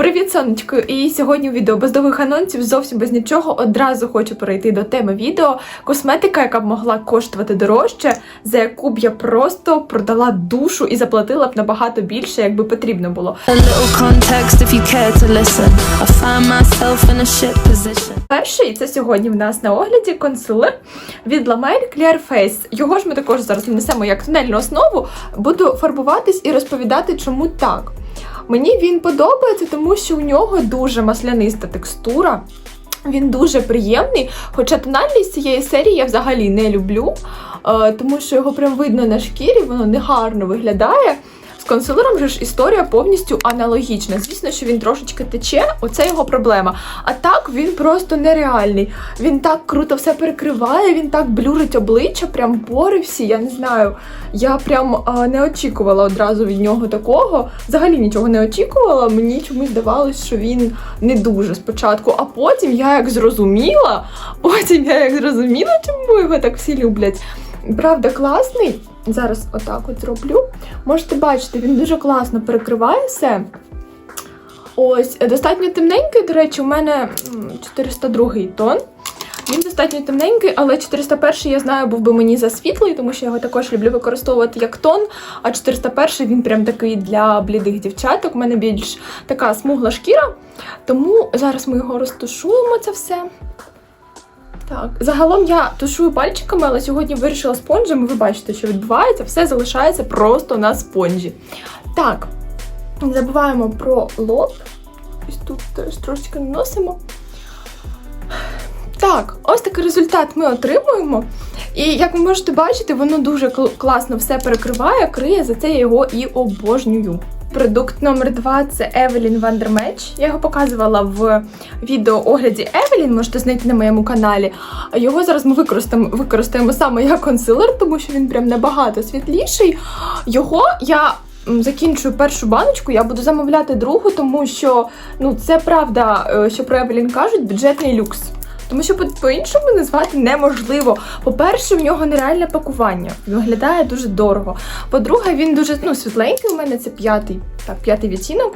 Привіт, сонечко! І сьогодні у відео без довгих анонсів, зовсім без нічого. Одразу хочу перейти до теми відео. Косметика, яка б могла коштувати дорожче, за яку б я просто продала душу і заплатила б набагато більше, якби потрібно було. Перший це сьогодні в нас на огляді консилер від Lamel Clear Face. Його ж ми також зараз нанесемо як тонельну основу. Буду фарбуватись і розповідати, чому так. Мені він подобається, тому що у нього дуже масляниста текстура. Він дуже приємний, хоча тональність цієї серії я взагалі не люблю, е, тому що його прям видно на шкірі, воно негарно виглядає. Консилером же ж історія повністю аналогічна. Звісно, що він трошечки тече, оце його проблема. А так він просто нереальний. Він так круто все перекриває, він так блюрить обличчя, прям пори всі. Я не знаю. Я прям а, не очікувала одразу від нього такого. Взагалі нічого не очікувала. Мені чомусь здавалось, що він не дуже спочатку. А потім я як зрозуміла, потім я як зрозуміла, чому його так всі люблять. Правда, класний. Зараз отак от зроблю. Можете бачити, він дуже класно перекриває все. Ось, достатньо темненький, до речі, у мене 402 тон. Він достатньо темненький, але 401 я знаю, був би мені за світлий, тому що я його також люблю використовувати як тон. А 401 він прям такий для блідих дівчаток. У мене більш така смугла шкіра. Тому зараз ми його розтушуємо це все. Так, загалом я тушую пальчиками, але сьогодні вирішила спонжем. і Ви бачите, що відбувається, все залишається просто на спонжі. Так, не забуваємо про лоб. Ось тут теж трошечки наносимо. Так, ось такий результат ми отримуємо. І як ви можете бачити, воно дуже класно все перекриває, криє, за це я його і обожнюю. Продукт номер два це Evelyn Vandermatch. Я його показувала в відео огляді Evelyn, можете знайти на моєму каналі. Його зараз ми використаємо, використаємо саме як консилер, тому що він прям набагато світліший. Його я закінчую першу баночку, я буду замовляти другу, тому що ну це правда, е, що про Evelyn кажуть, бюджетний люкс. Тому що по- по-іншому назвати неможливо. По-перше, в нього нереальне пакування. Виглядає дуже дорого. По-друге, він дуже ну, світленький. У мене це п'ятий, так, п'ятий відтінок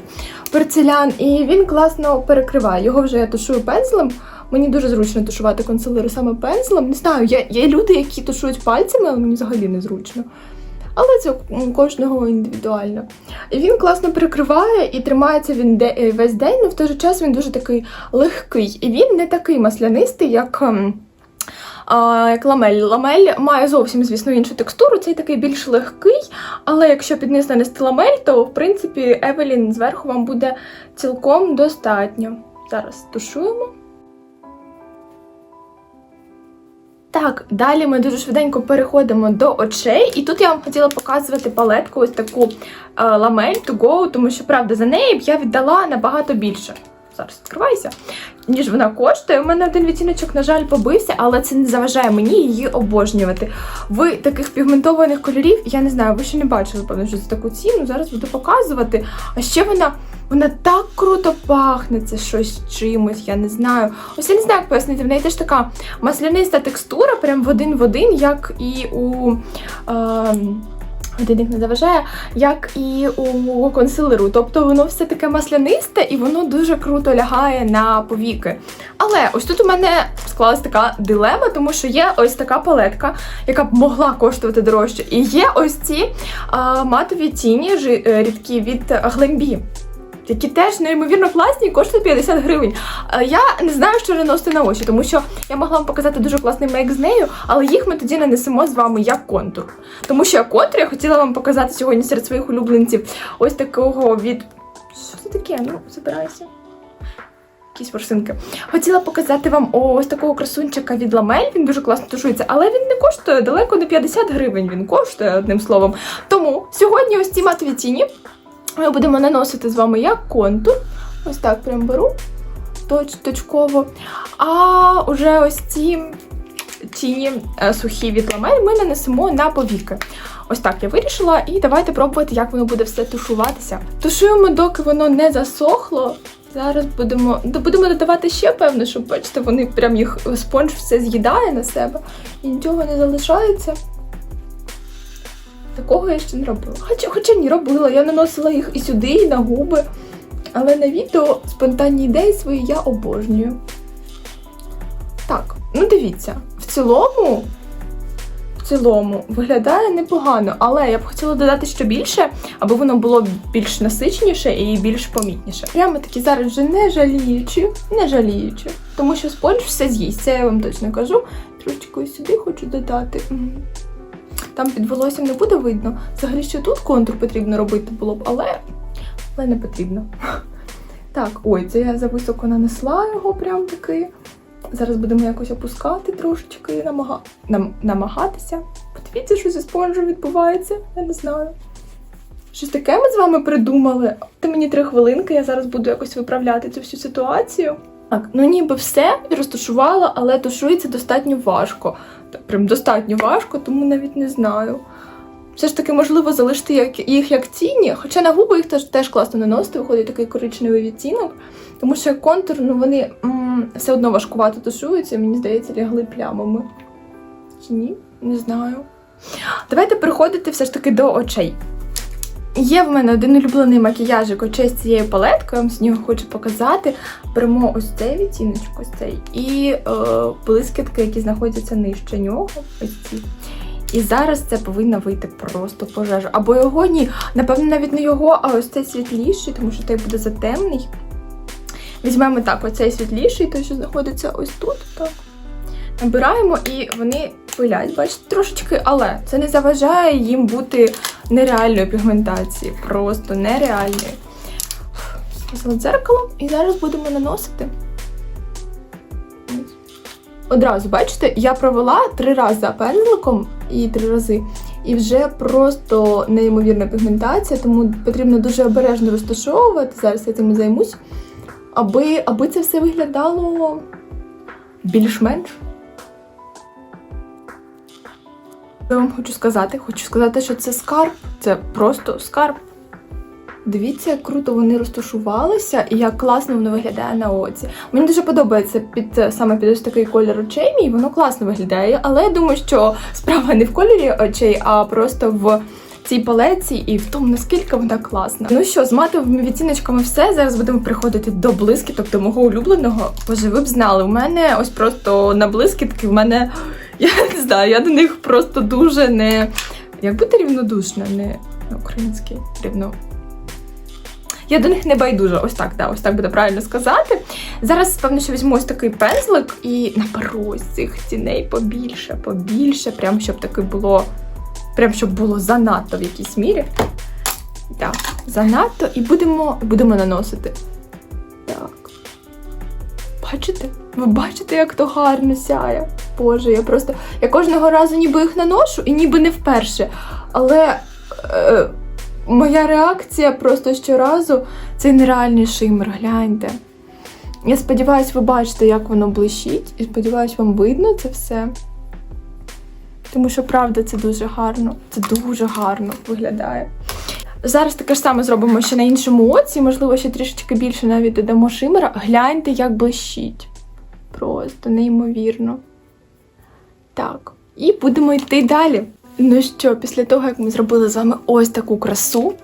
порцелян, і він класно перекриває. Його вже я тушую пензлем. Мені дуже зручно тушувати консилери саме пензлем. Не знаю, є, є люди, які тушують пальцями, але мені взагалі не зручно. Але це у кожного індивідуально. І він класно перекриває і тримається він де, е, весь день, але в той же час він дуже такий легкий. І він не такий маслянистий, як. ем, А, як ламель. Ламель має зовсім, звісно, іншу текстуру, цей такий більш легкий, але якщо під низ нанести ламель, то в принципі Евелін зверху вам буде цілком достатньо. Зараз тушуємо. Так, далі ми дуже швиденько переходимо до очей. І тут я вам хотіла показувати палетку, ось таку е, ламель to go, тому що, правда, за неї б я віддала набагато більше. Зараз відкривайся, ніж вона коштує. У мене один відтіночок, на жаль, побився, але це не заважає мені її обожнювати. Ви таких пігментованих кольорів, я не знаю, ви ще не бачили, певно, що за таку ціну. Зараз буду показувати. А ще вона. Вона так круто пахне, це щось чимось, я не знаю. Ось я не знаю, як пояснити. В неї теж така масляниста текстура, прям в один в один, як і у. Е, Годинник не заважає, як і у консилеру. Тобто воно все таке маслянисте і воно дуже круто лягає на повіки. Але ось тут у мене склалась така дилема, тому що є ось така палетка, яка б могла коштувати дорожче. І є ось ці а, матові тіні е, рідкі від Глембі. Які теж неймовірно класні коштують 50 гривень. Е, Я не знаю, що наносити на очі, тому що я могла вам показати дуже класний мейк з нею, але їх ми тоді нанесемо з вами як контур. Тому що контур я хотіла вам показати сьогодні серед своїх улюбленців ось такого від. Що це таке? Ну, забирайся. Якісь ворсинки. Хотіла показати вам ось такого красунчика від ламель. Він дуже класно тушується, але він не коштує далеко не 50 гривень. Він коштує одним словом. Тому сьогодні ось ці матові тіні ми будемо наносити з вами як контур. Ось так прям беру точ, точково. А уже ось ці тіні е, сухі від ламель ми нанесемо на повіки. Ось так я вирішила, і давайте пробувати, як воно буде все тушуватися. Тушуємо, доки воно не засохло. Зараз будемо, будемо додавати ще, певно, щоб бачите, вони прям їх спонж все з'їдає на себе і нічого не залишається. Такого я ще не робила. Хоча, хоча ні, робила. Я наносила їх і сюди, і на губи. Але на відео спонтанні ідеї свої я обожнюю. Так, ну дивіться, в цілому, в цілому виглядає непогано, але я б хотіла додати ще більше, аби воно було більш насиченіше і більш помітніше. Прямо таки зараз вже не жаліючи, не жаліючи, тому що спонж все з'їсть, це я вам точно кажу. Трошечки ось сюди хочу додати. Там під волоссям не буде видно. Взагалі, що тут контур потрібно робити було б, але, але не потрібно. Так, ой, це я зависоко нанесла його прям таки. Зараз будемо якось опускати трошечки і намага... нам... намагатися. Подивіться, що зі спонжем відбувається, я не знаю. Щось таке ми з вами придумали. Ти мені три хвилинки, я зараз буду якось виправляти цю всю ситуацію. Так, ну ніби все розташувала, але тушується достатньо важко. Прям достатньо важко, тому навіть не знаю. Все ж таки, можливо, залишити як- їх як тіні, хоча на губи їх теж, теж класно наносити, виходить такий коричневий відтінок, тому що як контур, ну вони м, все одно важкувато тушуються, мені здається, лягли плямами. Чи ні? Не знаю. Давайте переходити все ж таки до очей. Є в мене один улюблений макіяжик очей з цією палеткою, я вам з нього хочу показати. Беремо ось цей відтіночок, ось цей, і е, блискітки, які знаходяться нижче нього. Ось ці. І зараз це повинно вийти просто пожежа. Або його ні. Напевно, навіть не його, а ось цей світліший, тому що той буде затемний. Візьмемо так, оцей світліший, той, що знаходиться ось тут. Так. Набираємо і вони пилять, бачите, трошечки, але це не заважає їм бути нереальної пігментації. Просто нереальної. Сказала дзеркало, і зараз будемо наносити. Одразу, бачите, я провела три рази пензликом і три рази. І вже просто неймовірна пігментація, тому потрібно дуже обережно розташовувати. Зараз я цим займусь, аби, аби це все виглядало більш-менш. Я вам хочу сказати, хочу сказати, що це скарб. Це просто скарб. Дивіться, як круто вони розташувалися і як класно воно виглядає на оці. Мені дуже подобається під саме під ось такий колір очей мій, воно класно виглядає. Але я думаю, що справа не в кольорі очей, а просто в цій палеці і в тому, наскільки вона класна. Ну що, з матовими відтіночками все. Зараз будемо приходити до блискіток, до мого улюбленого. Боже, ви б знали, у мене ось просто на блискітки, в мене я не знаю, я до них просто дуже не. Як бути рівнодушна, не на українській рівно. Я до них не байдужа, ось так, да, ось так буде правильно сказати. Зараз, певно, що візьму ось такий пензлик і наберу цих тіней побільше, побільше, прям щоб таке було, прям щоб було занадто в якійсь мірі. Так, занадто, і будемо, будемо наносити. Так. Бачите? Ви бачите, як то гарно сяє? Боже, я просто. Я кожного разу ніби їх наношу і ніби не вперше. Але. Е, Моя реакція просто щоразу цей нереальний шимер, гляньте. Я сподіваюся, ви бачите, як воно блищить, і сподіваюся, вам видно це все. Тому що правда це дуже гарно. Це дуже гарно виглядає. Зараз таке ж саме зробимо ще на іншому оці, можливо, ще трішечки більше навіть додамо шимера. Гляньте, як блищить. Просто неймовірно. Так, і будемо йти далі. Ну що, після того, як ми зробили з вами ось таку красу,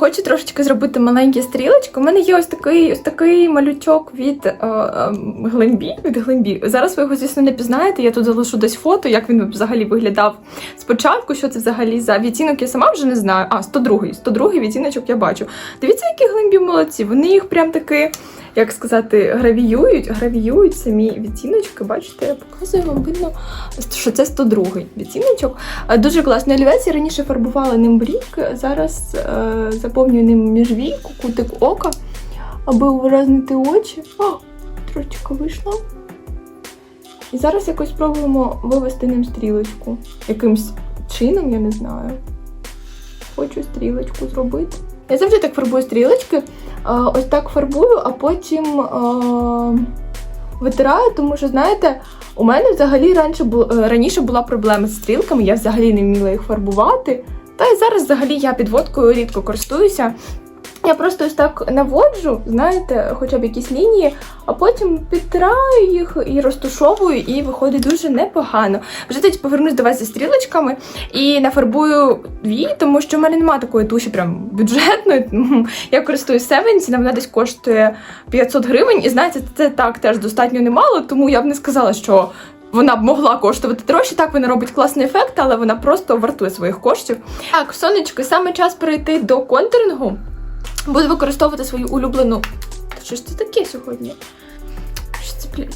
хочу трошечки зробити маленькі стрілочки. У мене є ось такий, ось такий малючок від е, е, Гленбі. Від Гленбі. Зараз ви його, звісно, не пізнаєте. Я тут залишу десь фото, як він взагалі виглядав спочатку, що це взагалі за відтінок, я сама вже не знаю. А, 102-й, 102-й відтіночок я бачу. Дивіться, які Гленбі молодці. Вони їх прям таки, як сказати, гравіюють, гравіюють самі відтіночки. Бачите, я показую вам видно, що це 102-й відтіночок. Е, Дуже класний олівець. Раніше фарбувала ним брік, зараз е, заповнюю ним міжвійку, кутик ока, аби увиразнити очі. О, трошечки вийшло. І зараз якось спробуємо вивести ним стрілочку. Якимсь чином, я не знаю. Хочу стрілочку зробити. Я завжди так фарбую стрілочки. Ось так фарбую, а потім витираю, тому що, знаєте, у мене взагалі раніше, е, раніше була проблема з стрілками, я взагалі не вміла їх фарбувати. Та й зараз взагалі я підводкою рідко користуюся. Я просто ось так наводжу, знаєте, хоча б якісь лінії, а потім підтираю їх і розтушовую, і виходить дуже непогано. Вже тоді повернусь до вас зі стрілочками і нафарбую вії, тому що в мене немає такої туші прям бюджетної. Я користуюсь Севенсі, вона десь коштує 500 гривень, і знаєте, це так теж достатньо немало, тому я б не сказала, що. Вона б могла коштувати дорожче, так вона робить класний ефект, але вона просто вартує своїх коштів. Так, сонечко, саме час перейти до контурингу. Буду використовувати свою улюблену. Та що ж це таке сьогодні?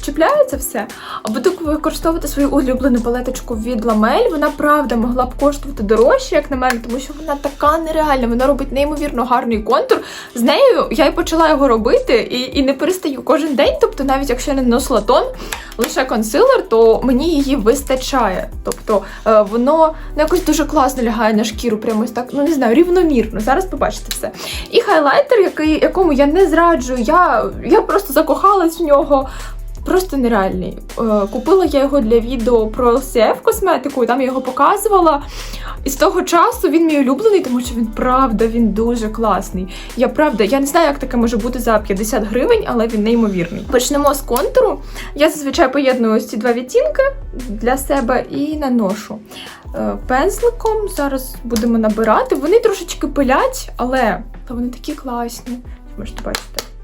Чіпляється все? А буду використовувати свою улюблену палеточку від Ламель. Вона правда могла б коштувати дорожче, як на мене, тому що вона така нереальна. Вона робить неймовірно гарний контур. З нею я й почала його робити і, і не перестаю кожен день. Тобто, навіть якщо я не наносила тон, лише консилер, то мені її вистачає. Тобто е, воно ну, якось дуже класно лягає на шкіру, прямо так, ну не знаю, рівномірно. Зараз побачите все. І хайлайтер, який, якому я не зраджую, я, я просто закохалась в нього. Просто нереальний. Е, Купила я його для відео про LCF косметику, і там я його показувала. І з того часу він мій улюблений, тому що він правда він дуже класний. Я правда, я не знаю, як таке може бути за 50 гривень, але він неймовірний. Почнемо з контуру. Я зазвичай поєдную ці два відтінки для себе і наношу е, пензликом. Зараз будемо набирати. Вони трошечки пилять, але вони такі класні. Можете бачити.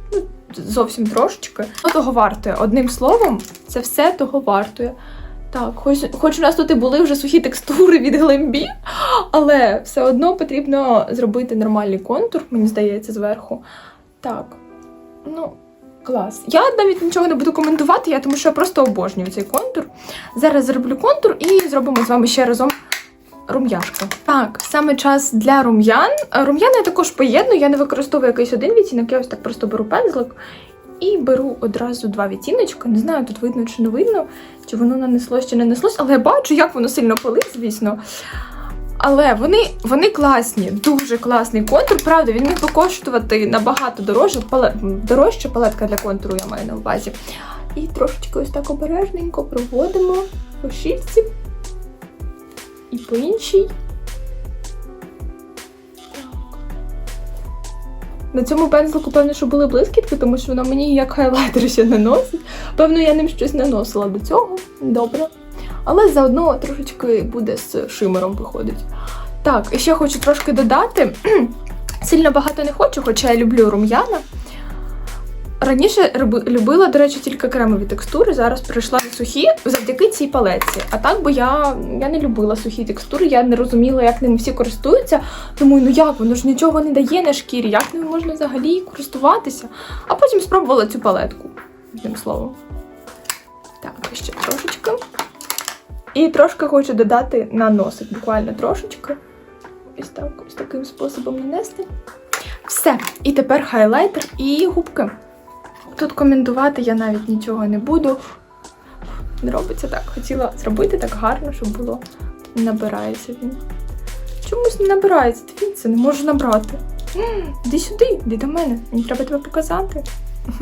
Зовсім трошечки. Ну, Того вартує. Одним словом, це все того вартує. Так, хоч, хоч у нас тут і були вже сухі текстури від глембі, але все одно потрібно зробити нормальний контур, мені здається, зверху. Так, ну, клас. Я навіть нічого не буду коментувати, я тому що я просто обожнюю цей контур. Зараз зроблю контур і зробимо з вами ще разом рум'яшки. Так, саме час для рум'ян. Рум'яна я також поєдную, я не використовую якийсь один відтінок, я ось так просто беру пензлик і беру одразу два відтіночки. Не знаю, тут видно чи не видно, чи воно нанеслось, чи не нанеслось, але я бачу, як воно сильно палить, звісно. Але вони, вони класні, дуже класний контур. Правда, він міг би коштувати набагато дорожче, пале, дорожче палетка для контуру, я маю на увазі. І трошечки ось так обережненько проводимо по щічці і по іншій. На цьому пензлику, певно, що були блискітки, тому що воно мені як хайлайтер ще наносить. Певно, я ним щось наносила до цього. Добре. Але заодно трошечки буде з шимером виходить. Так, і ще хочу трошки додати. Сильно багато не хочу, хоча я люблю рум'яна. Раніше любила, до речі, тільки кремові текстури, зараз перейшла на сухі завдяки цій палеці. А так, бо я, я не любила сухі текстури, я не розуміла, як ними всі користуються. Думаю, ну як воно ж нічого не дає на шкірі, як ними можна взагалі користуватися. А потім спробувала цю палетку, одним словом. Так, ще трошечки. І трошки хочу додати на носик, буквально трошечки. Ось так, ось таким способом нанести. Все. І тепер хайлайтер і губки. Тут коментувати я навіть нічого не буду. Не робиться так. Хотіла зробити так гарно, щоб було. Набирається він. Чомусь не набирається. Дивіться, не можу набрати. Іди сюди, іди до мене. Мені треба тебе показати.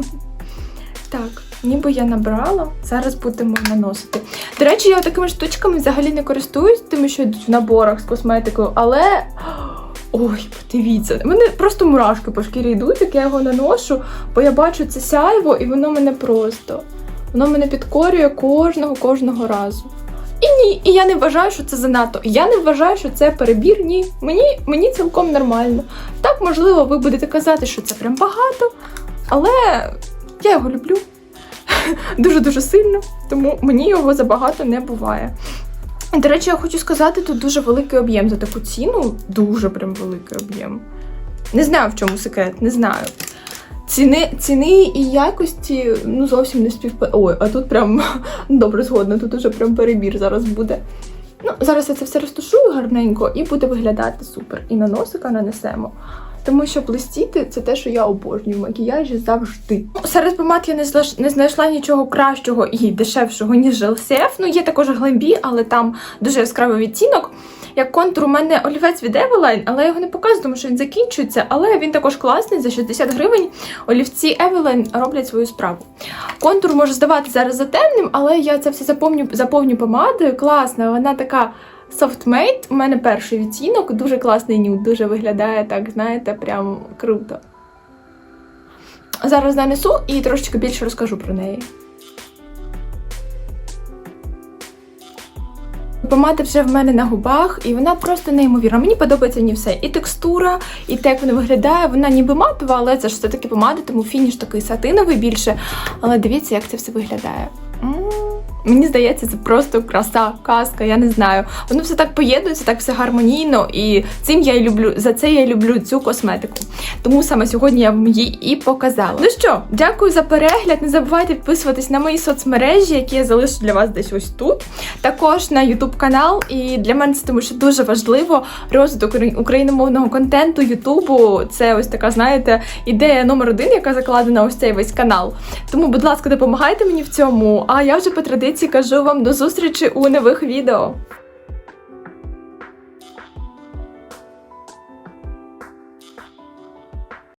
Так, ніби я набрала. Зараз будемо наносити. До речі, я такими штучками взагалі не користуюсь, тими, що йдуть в наборах з косметикою, але. Ой, подивіться, мене просто мурашки по шкірі йдуть, як я його наношу, бо я бачу це сяйво, і воно мене просто. Воно мене підкорює кожного кожного разу. І ні, і я не вважаю, що це занадто. Я не вважаю, що це перебір. Ні, мені, мені цілком нормально. Так, можливо, ви будете казати, що це прям багато, але я його люблю дуже-дуже сильно, тому мені його забагато не буває. До речі, я хочу сказати, тут дуже великий об'єм за таку ціну. Дуже прям великий об'єм. Не знаю, в чому секрет, не знаю. Ціни, ціни і якості ну зовсім не співпадають. Ой, а тут прям добре згодна, тут уже прям перебір зараз буде. Ну, зараз я це все розташую гарненько і буде виглядати супер. І на носика нанесемо. Тому що блистіти це те, що я обожнюю в макіяжі завжди. Ну, Серед помад я не, злаш- не знайшла нічого кращого і дешевшого, ніж LCF. Ну, є також глембі, але там дуже яскравий відтінок. Як контур у мене олівець від Eveline, але я його не показую, тому що він закінчується. Але він також класний за 60 гривень. Олівці Eveline роблять свою справу. Контур може здавати зараз за темним, але я це все заповню, заповню помадою. Класна, вона така Soft Matte. У мене перший відтінок, дуже класний нюд, дуже виглядає так, знаєте, прям круто. зараз нанесу і трошечки більше розкажу про неї. Помада вже в мене на губах, і вона просто неймовірна. Мені подобається не все. І текстура, і те, як вона виглядає. Вона ніби матова, але це ж все-таки помада, тому фініш такий сатиновий більше. Але дивіться, як це все виглядає. Мені здається, це просто краса, казка, я не знаю. Воно все так поєднується, так все гармонійно, і цим я і люблю. За це я люблю цю косметику. Тому саме сьогодні я вам її і показала. Ну що, дякую за перегляд. Не забувайте підписуватись на мої соцмережі, які я залишу для вас десь ось тут. Також на YouTube канал. І для мене це тому що дуже важливо розвиток україномовного контенту Ютубу. Це ось така, знаєте, ідея номер один, яка закладена ось цей весь канал. Тому, будь ласка, допомагайте мені в цьому. А я вже по традиції кажу вам до зустрічі у нових відео.